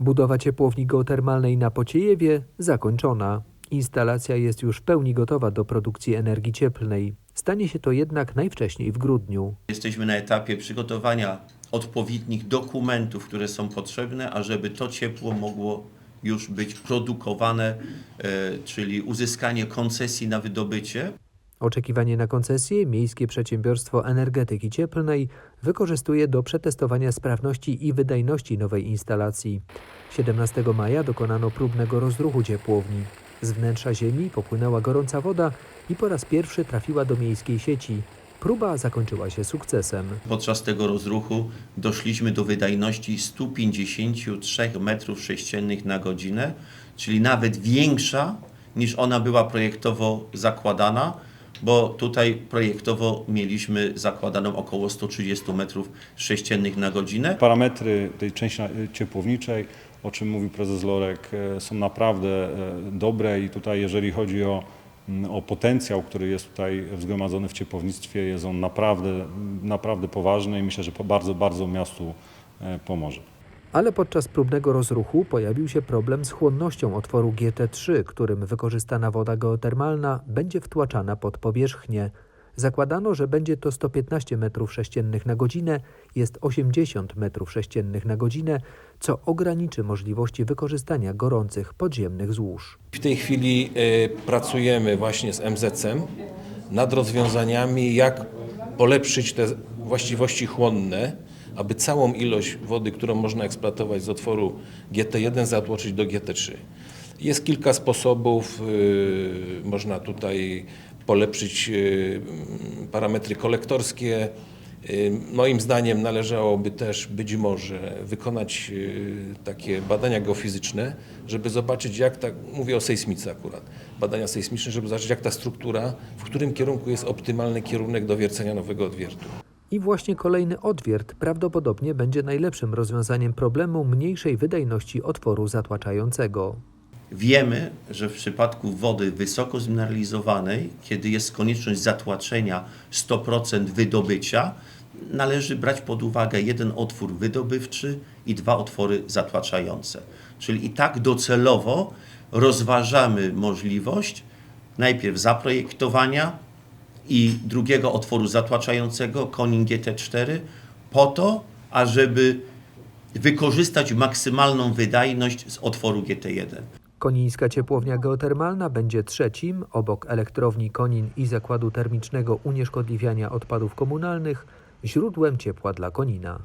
Budowa ciepłowni geotermalnej na Pociejewie zakończona. Instalacja jest już w pełni gotowa do produkcji energii cieplnej. Stanie się to jednak najwcześniej w grudniu. Jesteśmy na etapie przygotowania odpowiednich dokumentów, które są potrzebne, ażeby to ciepło mogło już być produkowane, e, czyli uzyskanie koncesji na wydobycie. Oczekiwanie na koncesję Miejskie Przedsiębiorstwo Energetyki Cieplnej wykorzystuje do przetestowania sprawności i wydajności nowej instalacji. 17 maja dokonano próbnego rozruchu ciepłowni. Z wnętrza ziemi popłynęła gorąca woda i po raz pierwszy trafiła do miejskiej sieci. Próba zakończyła się sukcesem. Podczas tego rozruchu doszliśmy do wydajności 153 m3 na godzinę, czyli nawet większa niż ona była projektowo zakładana, bo tutaj projektowo mieliśmy zakładaną około 130 m3 na godzinę. Parametry tej części ciepłowniczej, o czym mówił prezes Lorek, e, są naprawdę e, dobre i tutaj jeżeli chodzi o, mm, o potencjał, który jest tutaj zgromadzony w ciepłownictwie, jest on naprawdę, naprawdę poważny i myślę, że bardzo, bardzo miastu e, pomoże. Ale podczas próbnego rozruchu pojawił się problem z chłonnością otworu GT3, którym wykorzystana woda geotermalna będzie wtłaczana pod powierzchnię. Zakładano, że będzie to 115 m3 na godzinę, jest 80 m3 na godzinę, co ograniczy możliwości wykorzystania gorących podziemnych złóż. W tej chwili e, pracujemy właśnie z MZC nad rozwiązaniami, jak polepszyć te właściwości chłonne, aby całą ilość wody, którą można eksploatować z otworu GT1 zatłoczyć do GT3. Jest kilka sposobów, y, można tutaj polepszyć y, parametry kolektorskie. Y, Moim zdaniem należałoby też być może wykonać takie badania geofizyczne, żeby zobaczyć jak ta, mówię o sejsmice akurat, badania sejsmiczne, żeby zobaczyć jak ta struktura, w którym kierunku jest optymalny kierunek do wiercenia nowego odwiertu. I właśnie kolejny odwiert prawdopodobnie będzie najlepszym rozwiązaniem problemu mniejszej wydajności otworu zatłaczającego. Wiemy, że w przypadku wody wysoko zmineralizowanej, kiedy jest konieczność zatłaczenia 100% wydobycia, należy brać pod uwagę jeden otwór wydobywczy i dwa otwory zatłaczające. Czyli i tak docelowo rozważamy możliwość najpierw zaprojektowania i drugiego otworu zatłaczającego Konin GT4 po to, ażeby wykorzystać maksymalną wydajność z otworu GT1. Konińska ciepłownia geotermalna będzie trzecim, obok elektrowni Konin i zakładu termicznego unieszkodliwiania odpadów komunalnych, źródłem ciepła dla Konina.